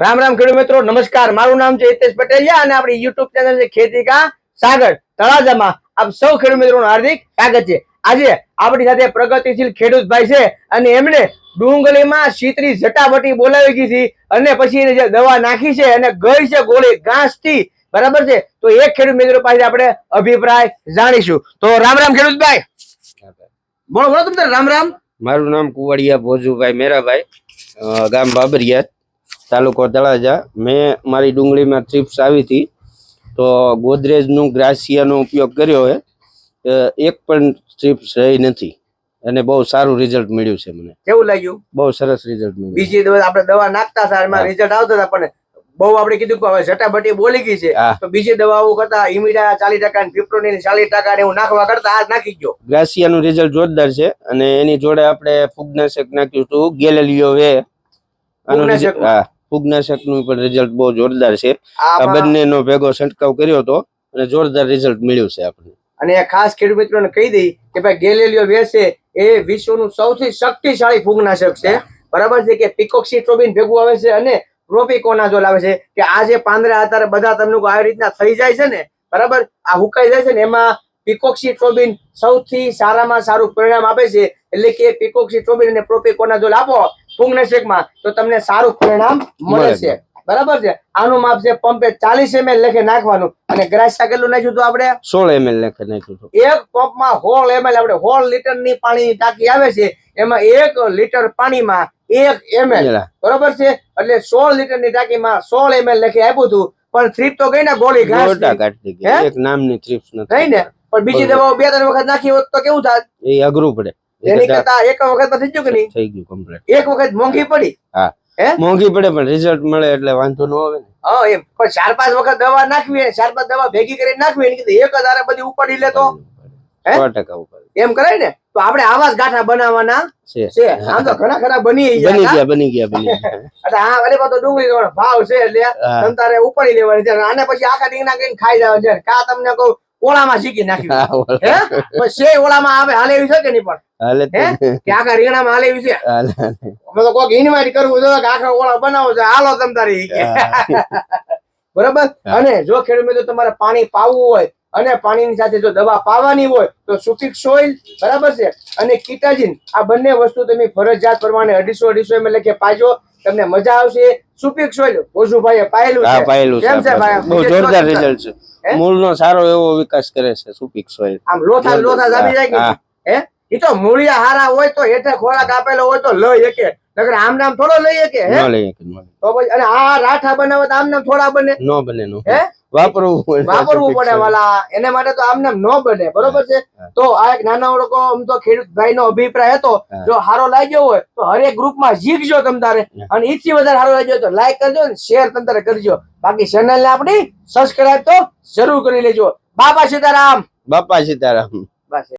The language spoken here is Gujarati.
રામ રામ ખેડૂત મિત્રો, નમસ્કાર. મારું નામ છે હિતેશ પટેલિયા અને આપણી યુટ્યુબ ચેનલ છે ખેતી કા સાગર તળાજામાં આપ સૌ ખેડૂત મિત્રોનું હાર્દિક સ્વાગત છે. આજે આપણી સાથે પ્રગતિશીલ ખેડૂત ભાઈ છે અને એમણે ડુંગળીમાં શીતરી જટાબટી બોલાવી ગઈ અને પછી એને દવા નાખી છે અને ગઈ છે ગોળી ઘાસથી, બરાબર છે? તો એક ખેડૂત મિત્રો પાસે આપણે અભિપ્રાય જાણીશું. તો રામ રામ ખેડૂત ભાઈ. બોલો બોલો તમે રામ રામ. મારું નામ કુવાડિયા ભોજુભાઈ મેરાભાઈ ગામ બાબરિયા. તાલુકો તળાજા. મેં મારી ડુંગળીમાં થ્રીપ્સ આવી હતી. તો ગોદરેજનું ગ્રાસિયાનો ઉપયોગ કર્યો છે એક પણ થ્રીપ્સ રહી નથી. અને બહુ સારું રિઝલ્ટ મળ્યું છે મને. કેવું લાગ્યું? બહુ સરસ રિઝલ્ટ મળ્યું. બીજી દવા આપણે દવા નાખતા હતા એમાં રિઝલ્ટ આવતા હતા પણ બહુ આપણે કીધું કે હવે જટાભટી બોલી ગઈ છે. તો બીજી દવાઓ કરતા ઇમિડા ચાલીસ ટકા ફિપ્રોનિન ચાલીસ ટકા એવું નાખવા કરતા આ નાખી ગયો. ગ્રાસિયાનું રિઝલ્ટ જોરદાર છે. અને એની જોડે આપણે ફૂગનાશક નાખ્યું હતું ગેલેલિયો વે હા ફૂગનાશકનું પણ રિઝલ્ટ બહુ જોરદાર છે. આ બંનેનો ભેગો છંટકાવ કર્યો હતો અને જોરદાર રિઝલ્ટ મળ્યું છે આપણને. અને ખાસ ખેડૂત મિત્રોને કહી દઈ કે ભાઈ ગેલેલિયો વેસે એ વિશ્વનું સૌથી શક્તિશાળી ફૂગનાશક છે. બરાબર છે કે પિકોક્સિટ્રોબિન ભેગું આવે છે અને પ્રોપિકોનાઝોલ આવે છે. કે આ જે પાંદડા અત્યારે બધા તમને આવી રીતના થઈ જાય છે ને? બરાબર? આ હુકાઈ જાય છે ને? એમાં પિકોક્સિટ્રોબિન સૌથી સારામાં સારું પરિણામ આપે છે. એટલે કે પિકોક્સિટ્રોબિન અને પ્રોપિકોનાઝોલ આપો ફૂગનાશકમાં તો તમને સારું પરિણામ મળે છે. બરાબર છે? આનું માપ છે પંપે ચાલીસ એમએલ લેખે નાખવાનું અને ગ્રાસા કેટલું નાખ્યું હતું આપણે? સોળ એમએલ નાખી નાખ્યું હતું એક પંપમાં હોળ એમએલ આપણે હોળ લીટરની પાણીની ટાંકી આવે છે એમાં એક લીટર પાણીમાં એક એમએલ. બરોબર છે? એટલે સોળ લીટરની ટાંકીમાં સોળ એમએલ લખી આપ્યું હતું પણ થ્રીપ તો ગઈ ને ગોળી ઘાસ એક નામની થ્રીપ્સ નહીં નથી ને? પણ બીજી દવાઓ બે ત્રણ વખત નાખી હોત તો કેવું થાત? એ અઘરું પડે. એની કરતા એક વખત થઈ ગયું કે નહીં? થઈ ગયું કમ્પ્લીટ એક વખત મોંઘી પડી? મોંઘી પડે પણ રિઝલ્ટ મળે એટલે વાંધો ન આવે ને. હા એમ. પણ ચાર પાંચ વખત દવા નાખવી ચાર પાંચ દવા ભેગી કરી નાખવી એની કીધું એક હજાર બધી ઉપાડી લે તો. સો ટકા ઉપર એમ કરાય ને? તો આપણે આવા જ ગાંઠા બનાવવાના. છે. છે. આમ તો ઘણા ખરા બની બની ગયા બની ગયા બની એટલે હા અરે તો ડુંગળી નો ભાવ છે એટલે હા. તમ તારે ઉપાડી લેવાની છે. આને પછી આખા ડીંગના કઈ ખાઈ જવાનું છે. કા તમને કહું ઓળામાં શીખી નાખ્યું. હા, હે? શે ઓળામાં આવે હાલે એવી છે કે નહીં પણ? હાલે. કે આખા રીંગણામાં હાલે છે. અમે તો કોઈક ઇન્વાઇટ કરવું કે આખા ઓળા બનાવો છે હાલો તમ તારી. બરાબર? અને જો ખેડૂત મિત્રો તમારે પાણી પાવું હોય અને પાણીની સાથે જો દવા પાવાની હોય તો સુફિક સોઇલ બરાબર છે? અને કીટાજીન આ બંને વસ્તુ તમે ફરજિયાત પ્રમાણે અઢીસો અઢીસો એમ લખે પાજો તમને મજા આવશે. સુફિક સોઇલ ઓઝુભાઈએ પાયેલું છે. પાયેલું છે? બહુ જોરદાર રિઝલ્ટ છે? મૂળનો સારો એવો વિકાસ કરે છે સુપીક સોઇલ. આમ લોથા લોથા જામી જાય કે હા. ઈ તો મૂળિયા હારા હોય તો હેઠે ખોરાક આપેલો હોય તો લઈ શકે. નકર આમ નામ થોડો લઈ શકે હે. તો પછી અને આ રાઠા બનાવે તો આમ નામ થોડા બને? નો બને નો હે? વાપરવું વાપરવું પડે વાલા. એને માટે તો આમ નામ નો બને બરોબર છે? તો આ એક નાના ઓળખો આમ તો ખેડૂત ભાઈ નો અભિપ્રાય હતો. જો સારો લાગ્યો હોય તો હરેક ગ્રુપમાં શીખજો તમ તારે. અને ઈથી વધારે સારો લાગ્યો તો લાઈક કરજો ને શેર તમ તારે કરજો. બાકી ચેનલ ને આપણી સબસ્ક્રાઇબ તો જરૂર કરી લેજો. બાપા સીતારામ. બાપા સીતારામ. બસ